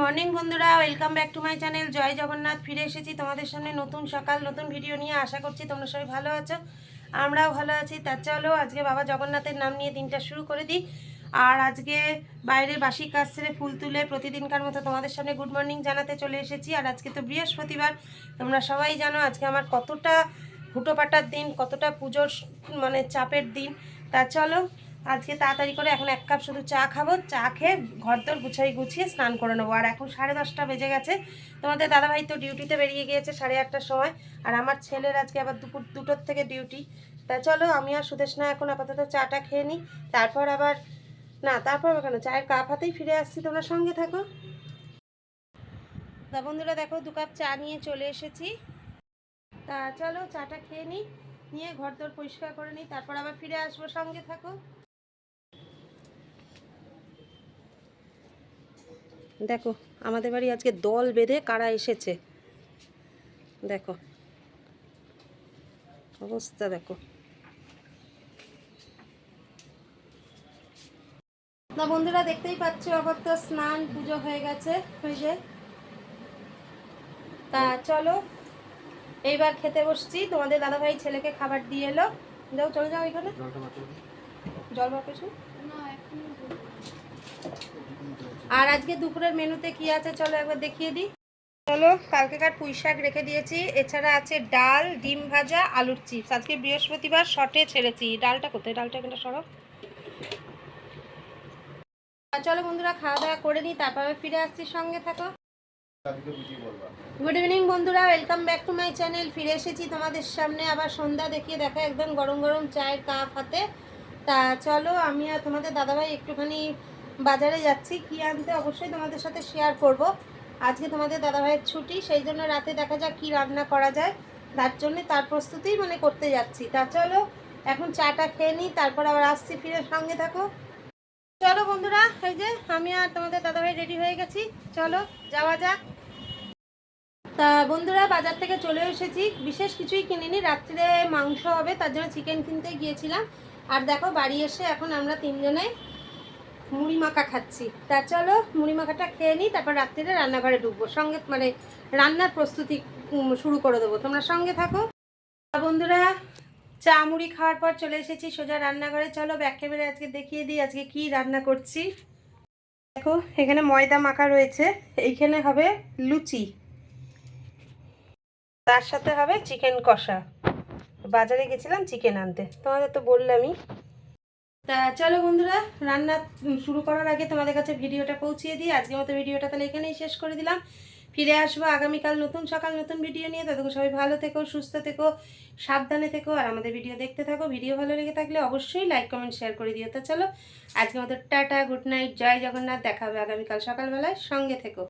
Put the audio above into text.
Morning বন্ধুরা, welcome back to my channel. জয় জগন্নাথ, ফিরে এসেছি তোমাদের সামনে নতুন সকাল, নতুন ভিডিও নিয়ে। আশা করছি তোমরা সবাই ভালো আছো, আমরাও ভালো আছি। তার চলো, আজকে বাবা জগন্নাথের নাম নিয়ে দিনটা শুরু করে দিই। আর আজকে বাইরের বাসি কাজ ছেড়ে ফুল তুলে প্রতিদিনকার মতো তোমাদের সামনে গুড মর্নিং জানাতে চলে এসেছি। আর আজকে তো বৃহস্পতিবার, তোমরা সবাই জানো আজকে আমার কতটা হুটোপাটার দিন, কতটা পুজোর মানে চাপের দিন। তা চলো আজকে তাড়াতাড়ি করে এখন এক কাপ শুধু চা খাব। চা খেয়ে ঘরদোর গুছাই গুছিয়ে স্নান করে নেব। আর এখন সাড়ে দশটা বেজে গেছে। তোমাদের দাদাভাই তো ডিউটিতে বেরিয়ে গিয়েছে সাড়ে আটটার সময়। আর আমার ছেলের আজকে আবার দুপুর দুটোর থেকে ডিউটি। তা চলো, আমি আর সুদেশনা এখন আপাতত চাটা খেয়ে নিই। তারপর আবার, না, তারপর কেন? চায়ের কাপ হাতেই ফিরে আসছি। তোমরা সঙ্গে থাকো। তা বন্ধুরা দেখো, দু কাপ চা নিয়ে চলে এসেছি। তা চলো, চাটা খেয়ে নিই। নিয়ে ঘর দোর পরিষ্কার করে নিই। তারপর আবার ফিরে আসব। সঙ্গে থাকো। দেখো আমাদের বাড়ি আজকে দল বেঁধে কারা এসেছে। দেখো অবস্থা দেখো। না বন্ধুরা দেখতেই পাচ্ছ আবার তো স্নান পুজো হয়ে গেছে যে। তা চলো এইবার খেতে বসছি। তোমাদের দাদাভাই ছেলেকে খাবার দিয়ে এলো। যাও চলে যাও এখানে। জল বার পেছো আর আজকে দুপুরের মেনুতে কি আছে চলো একবার দেখিয়ে দিই। চলো কালকেকার পুঁই শাক রেখে দিয়েছি। এছাড়া আছে ডাল ডিম ভাজা আলুর চিপস। আজকে বৃহস্পতিবার শর্টে ছেড়েছি। ডালটা কোথায়? ডালটা এখানে সরব চলো বন্ধুরা খাওয়া দাওয়া করে নিই তারপর ফিরে আসছি। সঙ্গে থাকো। গুড ইভিনিং বন্ধুরা welcome back to my channel ফিরে এসেছি তোমাদের সামনে আবার সন্ধ্যা দেখিয়ে দেখা একদম গরম গরম চায়ের কাপ হাতে। তা চলো আমি আর তোমাদের দাদাভাই একটুখানি বাজারে যাচ্ছি, কি আনতে অবশ্যই তোমাদের সাথে শেয়ার করব। আজকে তোমাদের দাদাভাইয়ের ছুটি, সেই জন্য রাতে দেখা যাক কি রান্না করা যায়। তার জন্য তার প্রস্তুতিই মানে করতে যাচ্ছি। তা চলো, এখন চাটা খেয়ে নিই, তারপর আবার আসছি, ফিরে সঙ্গে থাকো। চলো বন্ধুরা, এই যে আমি আর তোমাদের দাদাভাই রেডি হয়ে গেছি। চলো, যাওয়া যাক। তা বন্ধুরা, বাজার থেকে চলে এসেছি। বিশেষ কিছুই কিনিনি, রাত্রে মাংস হবে, তার জন্য চিকেন কিনতে গিয়েছিলাম। আর দেখো, বাড়ি এসে এখন আমরা তিনজনে মুড়ি মাখা খাচ্ছি। তা চলো মুড়ি মাখাটা খেয়ে নিই, তারপর রাত্রিরে রান্নাঘরে ঢুকবো। সঙ্গে মানে রান্নার প্রস্তুতি শুরু করে দেবো। তোমরা সঙ্গে থাকো। বন্ধুরা, চা মুড়ি খাওয়ার পর চলে এসেছি সোজা রান্নাঘরে। চলো ব্যাক ক্যামেরা আজকে দেখিয়ে দিই আজকে কি রান্না করছি। দেখো, এখানে ময়দা মাখা রয়েছে। এইখানে হবে লুচি। তার সাথে হবে চিকেন কষা। বাজারে গেছিলাম চিকেন আনতে। তোমাদের তো বললামই। তা চলো বন্ধুরা, রান্না শুরু করার আগে তোমাদের কাছে ভিডিওটা পৌঁছিয়ে দিই। আজকের মতো ভিডিওটা তাহলে এখানেই শেষ করে দিলাম। ফিরে আসব আগামীকাল নতুন সকাল নতুন ভিডিও নিয়ে। ততক্ষণ সবাই ভালো থেকো, সুস্থ থেকো, সাবধানে থেকো, আর আমাদের ভিডিও দেখতে থাকো। ভিডিও ভালো লেগে থাকলে অবশ্যই লাইক কমেন্ট শেয়ার করে দিও। তা চলো, আজকের মতো টাটা গুড নাইট জয় জগন্নাথ। দেখা হবে আগামীকাল সকালবেলায়। সঙ্গে থেকো।